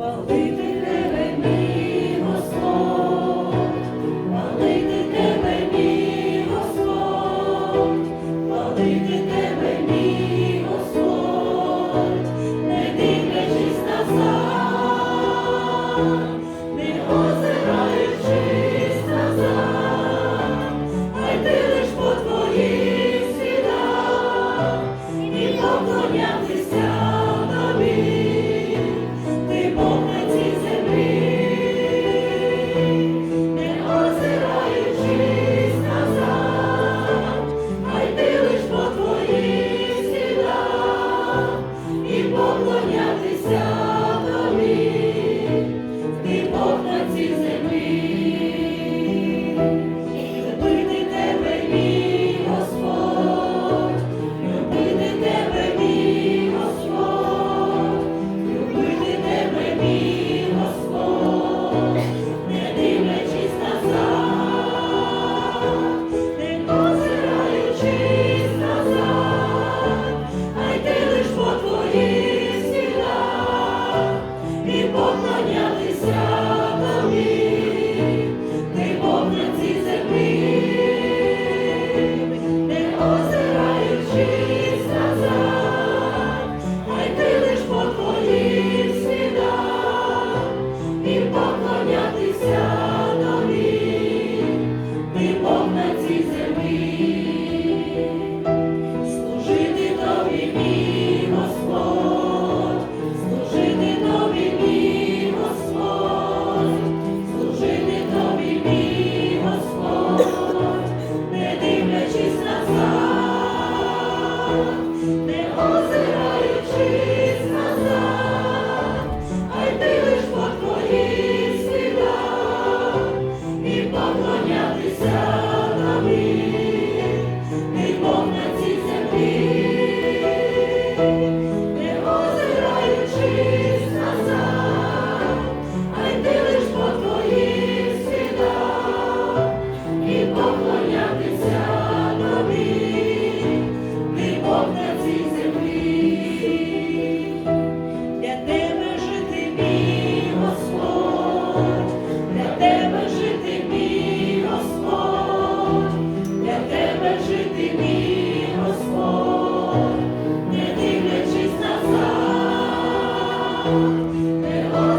believe it. І поклонялися тобі. Lord,